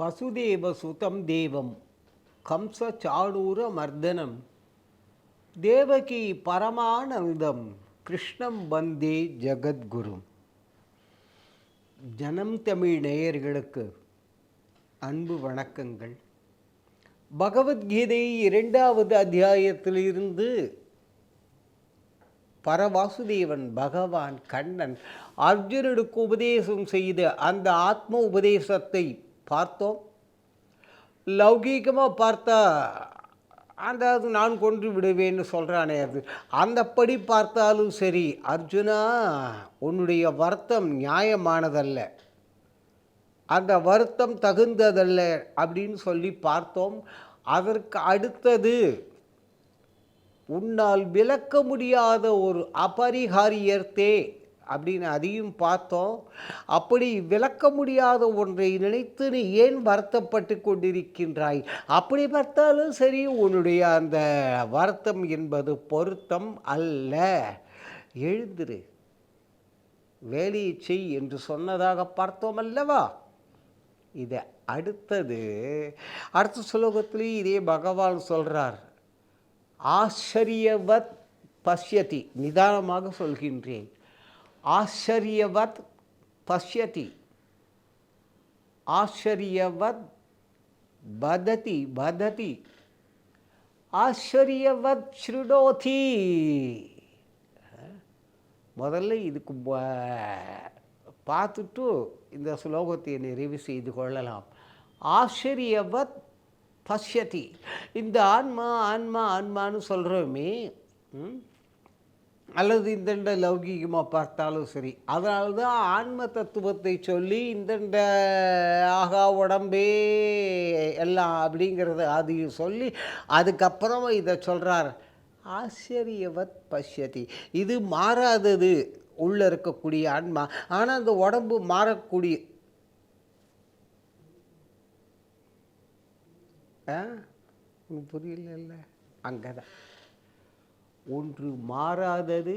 வசுதேவ சுதம் தேவம். கம்ச சாடூர மர்தனம் தேவகி பரமானந்தம். கிருஷ்ணம் வந்தே ஜகத்குரும் ஜனம் தமிழ் நேயர்களுக்கு அன்பு வணக்கங்கள். பகவத்கீதை இரண்டாவது அத்தியாயத்திலிருந்து பரவாசுதேவன் பகவான் கண்ணன் அர்ஜுனனுக்கு உபதேசம் செய்த அந்த ஆத்ம உபதேசத்தை பார்த்தோம். லௌகீகமாக பார்த்தா அந்த அது நான் கொன்று விடுவேன்னு சொல்கிறானே அது. அந்தப்படி பார்த்தாலும் சரி அர்ஜுனா உன்னுடைய வருத்தம் நியாயமானதல்ல. அந்த வருத்தம் தகுந்ததல்ல அப்படின்னு சொல்லி பார்த்தோம். அதற்கு அடுத்தது உன்னால் விளக்க முடியாத ஒரு அபரிகாரியர்த்தே அப்படின்னு அதையும் பார்த்தோம். அப்படி விளக்க முடியாத ஒன்றை நினைத்து நீ ஏன் வருத்தப்பட்டு கொண்டிருக்கின்றாய்? அப்படி பார்த்தாலும் சரி உன்னுடைய அந்த வருத்தம் என்பது பொருத்தம் அல்ல. எழுந்திரு. வேலையை செய் என்று சொன்னதாக பார்த்தோம் அல்லவா? இதை அடுத்தது. அடுத்த ஸ்லோகத்திலேயும் இதே பகவான் சொல்கிறார் ஆச்சரியவத் பஷ்யதி நிதானமாக சொல்கின்றேன். ஆச்சரியவத் பஷ்யதி. ஆச்சரியவத் பததி பததி. ஆச்சரியவத் ஸ்ருடோதி முதல்ல இதுக்கு பார்த்துட்டு இந்த ஸ்லோகத்தை நிறைவு செய்து கொள்ளலாம். ஆச்சரியவத் பஷ்யதி. இந்த ஆன்மா ஆன்மா ஆன்மான்னு சொல்கிறோமே ம்? அல்லது இந்தெண்ட லௌகீகமாக பார்த்தாலும் சரி. அதனால தான் ஆன்ம தத்துவத்தை சொல்லி இந்தெண்ட ஆகா உடம்பே எல்லாம் அப்படிங்கிறத அதையும் சொல்லி அதுக்கப்புறம் இதை சொல்கிறார் ஆச்சரியவத் பஷ்யதி. இது மாறாதது உள்ளே இருக்கக்கூடிய ஆன்மா. ஆனால் அந்த உடம்பு மாறக்கூடிய ஆ? உனக்கு புரியல அங்கே தான் ஒன்று மாறாதது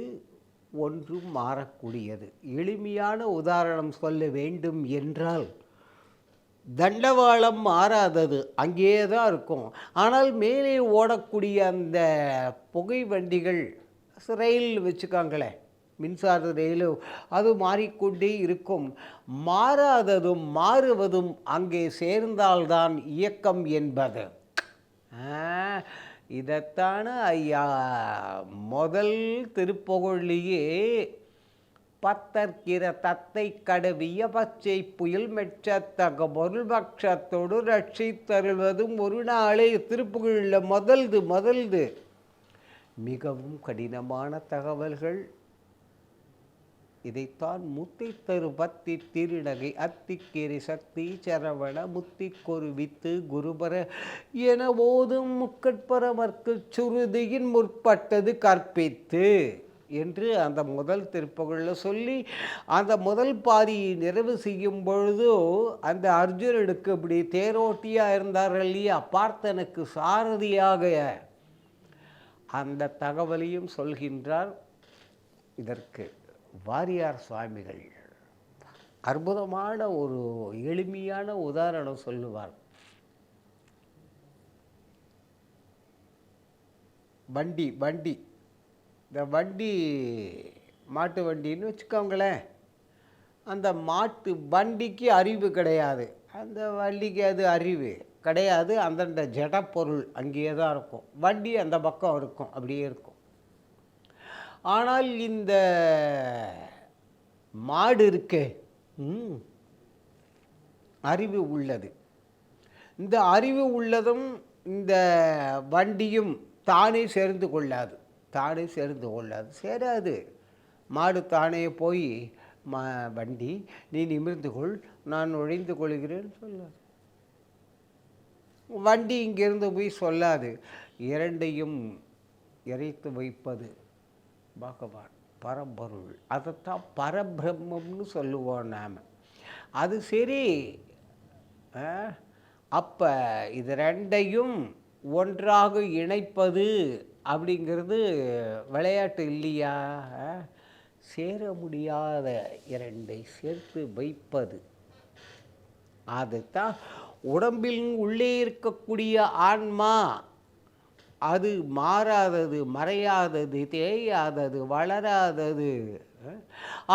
ஒன்று மாறக்கூடியது. எளிமையான உதாரணம் சொல்ல வேண்டும் என்றால் தண்டவாளம் மாறாதது அங்கேயே தான் இருக்கும். ஆனால் மேலே ஓடக்கூடிய அந்த புகை வண்டிகள் ரயில் வச்சுக்காங்களேன் மின்சார ரயில் அது மாறிக்கொண்டே இருக்கும். மாறாததும் மாறுவதும் அங்கே சேர்ந்தால்தான் இயக்கம் என்பது. இதைத்தானே ஐயா முதல் திருப்புகழ்லேயே பத்தற்கிற தத்தை கடவிய பச்சை புயல் மெச்சத்தக பொருள் பட்சத்தோடு ரட்சி தருவதும் ஒரு நாளே திருப்புகழில் முதல்து முதல்து. மிகவும் கடினமான தகவல்கள். இதைத்தான் முத்தி தரு பத்தி திருநகை அத்திக்கேரி சக்தி சரவண முத்திக்கொரு வித்து குருபர என ஓதும் முக்கட்பரமர்க்கு சுருதியின் முற்பட்டது கற்பித்து என்று அந்த முதல் திருப்புகளில் சொல்லி அந்த முதல் பாரியை நிறைவு செய்யும் பொழுது அந்த அர்ஜுனனுக்கு இப்படி தேரோட்டியாக இருந்தார் இல்லையா? பார்த்தனுக்கு சாரதியாக அந்த தகவலையும் சொல்கின்றார். இதற்கு வாரியார் சுவாமிகள். அற்புதமான ஒரு எளிமையான உதாரணம் சொல்லுவார். வண்டி வண்டி. இந்த வண்டி மாட்டு வண்டின்னு வச்சுக்கோங்களேன். அந்த மாட்டு வண்டிக்கு அறிவு கிடையாது. அந்த வண்டிக்கு அது அறிவு கிடையாது. அந்தந்த ஜடப்பொருள் அங்கேயே தான் இருக்கும். வண்டி அந்த பக்கம் இருக்கும். அப்படியே இருக்கும். ஆனால் இந்த மாடு இருக்கே ம், அறிவு உள்ளது. இந்த அறிவு உள்ளதும் இந்த வண்டியும் தானே சேர்ந்து கொள்ளாது. தானே சேர்ந்து கொள்ளாது. சேராது. மாடு தானே போய் மா வண்டி நீ நிமிர்ந்து கொள் நான் நுழைந்து கொள்கிறேன் சொல்லாது. வண்டி இங்கிருந்து போய் சொல்லாது. இரண்டையும் இறைத்து வைப்பது. பகவான் பரம்பொருள். அதைத்தான் பரபிரம்மம்னு சொல்லுவோம் நாம். அது சரி. அப்போ இது ரெண்டையும் ஒன்றாக இணைப்பது அப்படிங்கிறது விளையாட்டு இல்லையா? சேர முடியாத இரண்டை சேர்த்து வைப்பது. அதுதான் உடம்பில் உள்ளே இருக்கக்கூடிய ஆன்மா. அது மாறாதது மறையாதது தேயாதது வளராதது.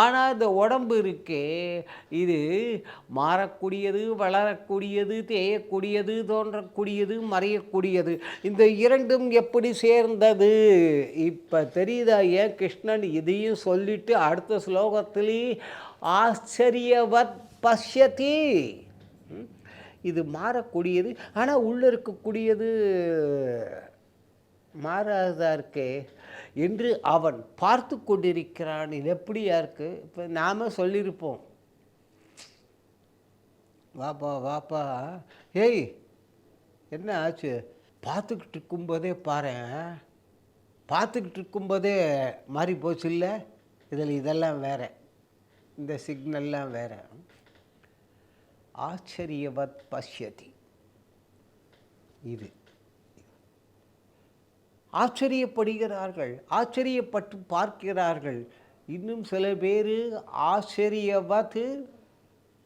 ஆனால் இந்த உடம்பு இருக்கே இது மாறக்கூடியது வளரக்கூடியது தேயக்கூடியது தோன்றக்கூடியது மறையக்கூடியது. இந்த இரண்டும் எப்படி சேர்ந்தது? இப்போ தெரியுதா? ஏன் கிருஷ்ணன் இதையும் சொல்லிட்டு அடுத்த ஸ்லோகத்திலே ஆச்சரியவத் பஷ்யதி. இது மாறக்கூடியது ஆனால் உள்ளே இருக்கக்கூடியது மாறாததா இருக்கே என்று அவன் பார்த்து கொண்டிருக்கிறான். இது எப்படியா இருக்குது இப்போ நாம் சொல்லியிருப்போம் வாப்பா வாப்பா. ஏய் என்ன ஆச்சு? பார்த்துக்கிட்டு இருக்கும்போதே பாரேன் பார்த்துக்கிட்டு இருக்கும்போதே மாறி போச்சு இல்லை? இதில் இதெல்லாம் வேறு. இந்த சிக்னல்லாம் வேறு. ஆச்சரியவத் பஷ்யதி. இது. ஆச்சரியப்படுகிறார்கள் ஆச்சரியப்பட்டு பார்க்கிறார்கள். இன்னும் சில பேர் ஆச்சரியவத்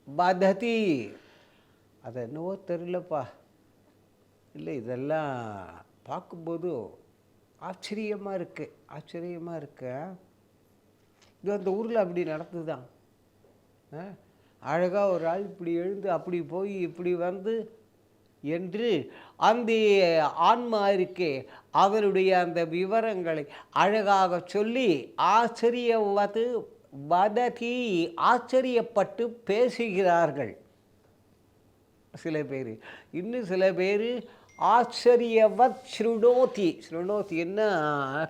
பததி அது என்னவோ தெரிலப்பா இல்லை இதெல்லாம் பார்க்கும்போது ஆச்சரியமாக இருக்கு ஆச்சரியமாக இருக்கு. இது அந்த ஊரில் அப்படி நடந்துதான் அழகாக ஒரு ஆள் இப்படி எழுந்து அப்படி போய் இப்படி வந்து என்று அந்த ஆன்மா இருக்கே அவருடைய அந்த விவரங்களை அழகாக சொல்லி ஆச்சரியவது வததி ஆச்சரியப்பட்டு பேசுகிறார்கள். சில பேர் இன்னும் சில பேர் ஆச்சரியவத் ஸ்ருணோதி ஸ்ருணோதி என்ன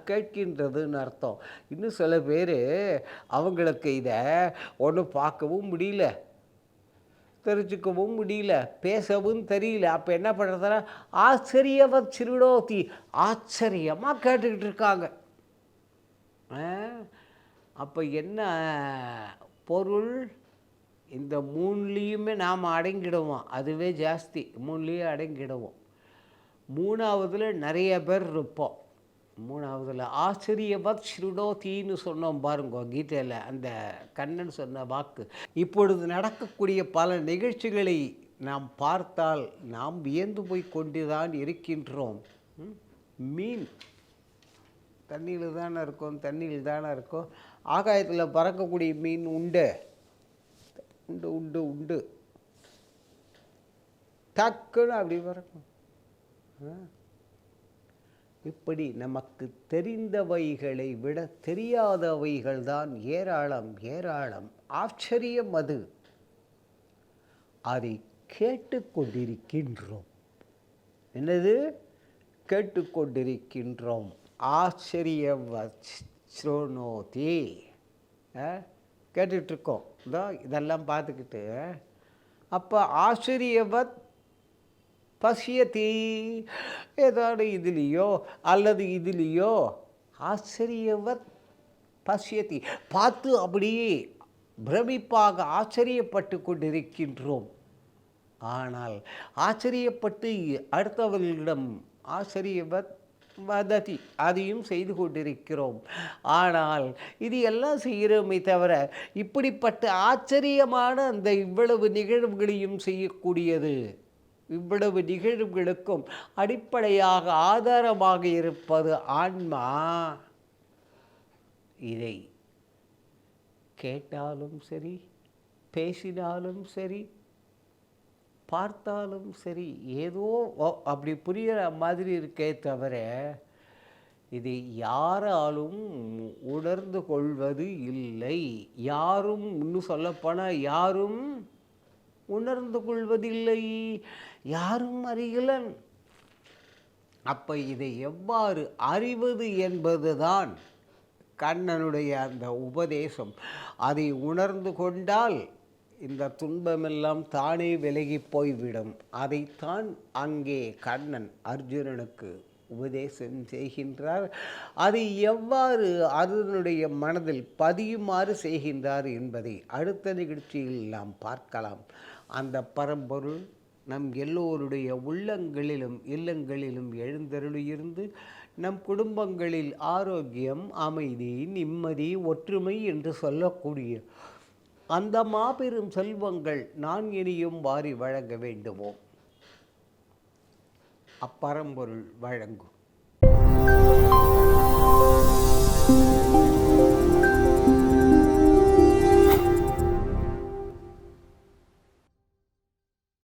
கேட்கின்றதுன்னு அர்த்தம். இன்னும் சில பேர் அவங்களுக்கு இதை ஒன்றும் பார்க்கவும் முடியல. தெரிஞ்சுக்கவும் முடியல பேசவும் தெரியல. அப்போ என்ன பண்ணுறதுனா ஆச்சரியவத் சிறுடோத்தி ஆச்சரியமாக கேட்டுக்கிட்டு இருக்காங்க. அப்போ என்ன பொருள்? இந்த மூணுலேயுமே நாம் அடங்கிடுவோம். அதுவே ஜாஸ்தி. மூணுலேயும் அடங்கிடுவோம். மூணாவதில் நிறைய பேர் இருப்போம். மூணாவதுல ஆச்சரியவத் தீன்னு சொன்னோம் பாருங்க கீதையில் அந்த கண்ணன் சொன்ன வாக்கு. இப்பொழுது நடக்கக்கூடிய பல நிகழ்ச்சிகளை நாம் பார்த்தால் நாம் வியந்து போய் கொண்டுதான் இருக்கின்றோம். மீன். தண்ணியில் தானே இருக்கும் தண்ணியில் தானே இருக்கும். ஆகாயத்தில் பறக்கக்கூடிய மீன் உண்டு. உண்டு உண்டு உண்டு. டக்குன்னு அப்படி பறக்கும். ஆ. இப்படி நமக்கு தெரிந்தவைகளை விட தெரியாதவைகள் தான் ஏராளம் ஏராளம். ஆச்சரியம் அது. அதை கேட்டுக்கொண்டிருக்கின்றோம் என்னது? கேட்டுக்கொண்டிருக்கின்றோம் ஆச்சரியவத் கேட்டுட்ருக்கோம். இதோ இதெல்லாம் பார்த்துக்கிட்டு அப்போ ஆச்சரியவத் பசியத்தி ஏதாவது இதுலேயோ அல்லது இதுலேயோ ஆச்சரியவத் பசியத்தி பார்த்து அப்படியே பிரமிப்பாக ஆச்சரியப்பட்டு கொண்டிருக்கின்றோம். ஆனால் ஆச்சரியப்பட்டு அடுத்தவர்களிடம் ஆச்சரியவர் வததி அதையும் செய்து கொண்டிருக்கிறோம். ஆனால் இது எல்லாம் செய்கிறோமே தவிர இப்படிப்பட்ட ஆச்சரியமான அந்த இவ்வளவு நிகழ்வுகளையும் செய்யக்கூடியது இவ்வளவு நிகழ்வுகளுக்கும் அடிப்படையாக ஆதாரமாக இருப்பது ஆன்மா. இதை கேட்டாலும் சரி பேசினாலும் சரி பார்த்தாலும் சரி ஏதோ அப்படி புரிகிற மாதிரி இருக்கே தவிர இது யாராலும் உணர்ந்து கொள்வது இல்லை. யாரும் இன்னும் சொல்லப்போனால் யாரும் உணர்ந்து கொள்வதில்லை. யாரும் அறியலன். அப்போ இதை எவ்வாறு அறிவது என்பதுதான் கண்ணனுடைய அந்த உபதேசம். அதை உணர்ந்து கொண்டால் இந்த துன்பமெல்லாம் தானே விலகி போய்விடும். அதைத்தான் அங்கே கண்ணன் அர்ஜுனனுக்கு உபதேசம் செய்கின்றார். அதை எவ்வாறு அர்ஜுனுடைய மனதில் பதியுமாறு செய்கின்றார் என்பதை அடுத்த நிகழ்ச்சியில் நாம் பார்க்கலாம். அந்த பரம்பொருள் நம் எல்லோருடைய உள்ளங்களிலும் இல்லங்களிலும் எழுந்தருளியிருந்து நம் குடும்பங்களில் ஆரோக்கியம் அமைதி நிம்மதி ஒற்றுமை என்று சொல்லக்கூடிய அந்த மாபெரும் செல்வங்கள் நான் இனியும் வாரி வழங்க வேண்டுமோ? அப்பரம்பொருள் வழங்கும்.